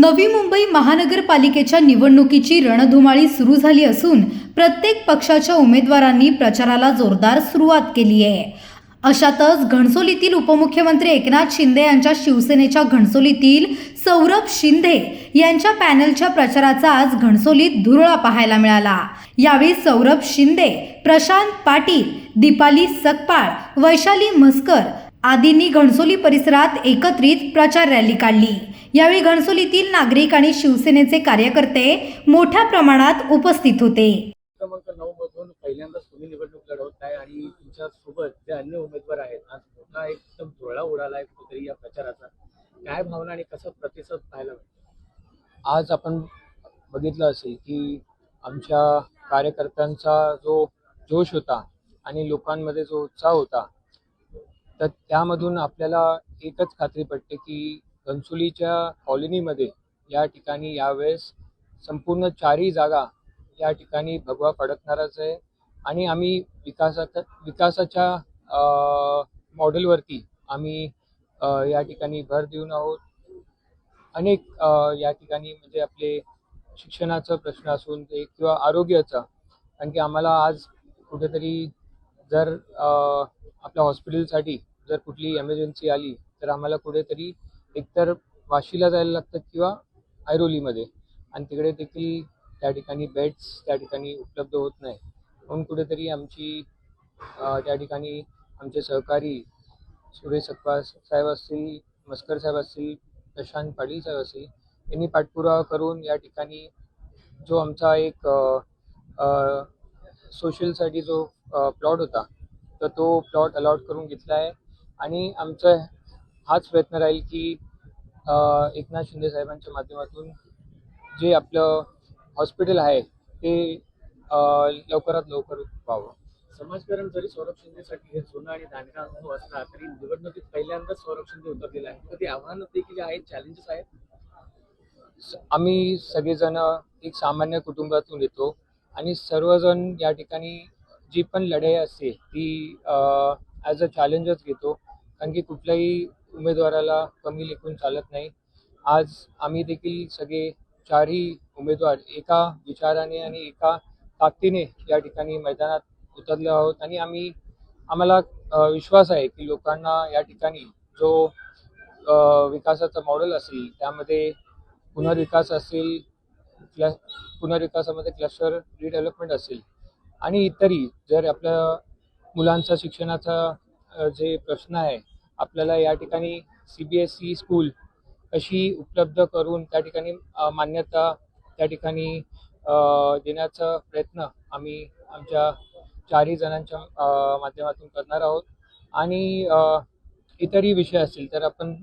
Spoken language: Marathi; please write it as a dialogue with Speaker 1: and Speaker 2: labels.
Speaker 1: नवी मुंबई महानगरपालिकेच्या निवडणुकीची रणधुमाळी सुरू झाली असून प्रत्येक पक्षाच्या उमेदवारांनी प्रचाराला जोरदार सुरुवात केली आहे. अशातच घणसोलीतील उपमुख्यमंत्री एकनाथ शिंदे यांच्या शिवसेनेच्या घणसोलीतील सौरभ शिंदे यांच्या पॅनलच्या प्रचाराचा आज घणसोलीत धुरळा पाहायला मिळाला. यावेळी सौरभ शिंदे प्रशांत पाटील दीपाली सकपाळ वैशाली म्हस्कर आदींनी घणसोली परिसरात एकत्रित प्रचार रॅली काढली. यावेळी घणसोलीतील नागरिक आणि शिवसेनेचे कार्यकर्ते मोठ्या प्रमाणात उपस्थित होते.
Speaker 2: क्रमांक नऊ मधून पहिल्यांदाच तुम्ही निवडणूक लढवत आहे आणि तुमच्यासोबत जे अन्य उमेदवार आहेत आज मोठा एकदम धुळा उडाला आहे कुठेतरी या प्रचाराचा. काय भावना आणि कसा प्रतिसाद पाहायला मिळतो?
Speaker 3: आज आपण बघितलं असेल की आमच्या कार्यकर्त्यांचा जो जोश होता आणि लोकांमध्ये जो उत्साह होता तर त्यामधून आपल्याला एकच खात्री पडते की घनसोलीच्या कॉलनीमध्ये या ठिकाणी यावेळेस संपूर्ण चारही जागा या ठिकाणी भगवा फडकणारच आहे. आणि आम्ही विकासाच्या विकासाच्या मॉडेलवरती आम्ही या ठिकाणी भर देऊन आहोत. अनेक या ठिकाणी म्हणजे आपले शिक्षणाचा प्रश्न असून ते किंवा आरोग्याचा कारण की आम्हाला आज कुठेतरी जर आपल्या हॉस्पिटलसाठी जर कुठली एमर्जन्सी आली तर आम्हाला कुठेतरी एकतर वाशीला जायला लागतं किंवा ऐरोलीमध्ये. आणि तिकडे देखील त्या ठिकाणी बेड्स त्या ठिकाणी उपलब्ध होत नाही. म्हणून कुठेतरी आमची त्या ठिकाणी आमचे सहकारी सुरेश सकपाळ साहेब असतील मस्कर साहेब असतील प्रशांत पाटील साहेब असतील यांनी पाठपुरावा करून या ठिकाणी जो आमचा एक सोशलसाठी जो प्लॉट होता तर तो प्लॉट अलॉट करून घेतला आहे. आणि आमचं हाच प्रयत्न राहील की एकनाथ शिंदे साहेबांच्या माध्यमातून जे आपलं हॉस्पिटल आहे ते लवकरात लवकर व्हावं.
Speaker 2: समाजकारण जरी सौरभ शिंदेसाठी हे जुना आणि दांडगा अनुभव असला तरी निवडणुकीत पहिल्यांदाच सौरभ शिंदे उतरलेला आहे तर ते आव्हानं देखील आहेत चॅलेंजेस आहेत?
Speaker 3: आम्ही सगळेजण एक सामान्य कुटुंबातून येतो आणि सर्वजण या ठिकाणी जी पण लढाई असते ती ॲज अ चॅलेंजच घेतो. कारण की कुठल्याही उमेदवाराला कमी लेखून चालत नाही. आज आम्ही देखील सगळे चारही उमेदवार एका विचाराने आणि एका ताकदीने या ठिकाणी मैदानात उतरलो आहोत आणि आम्ही आम्हाला विश्वास आहे की लोकांना या ठिकाणी जो विकासाचं मॉडेल असेल त्यामध्ये पुनर्विकास असेल क्ल पुनर्विकासामध्ये क्लस्टर रिडेव्हलपमेंट असेल आणि इतरही जर आपल्या मुलांचा शिक्षणाचा जे प्रश्न आहे आपल्याला या ठिकाणी C B S E school अशी उपलब्ध करून त्या ठिकाणी मान्यता त्या ठिकाणी देण्याचा प्रयत्न आम्ही आमच्या चारही जणांच्या माध्यमातून करणार आहोत. आणि इतरही विषय असतील तर आपण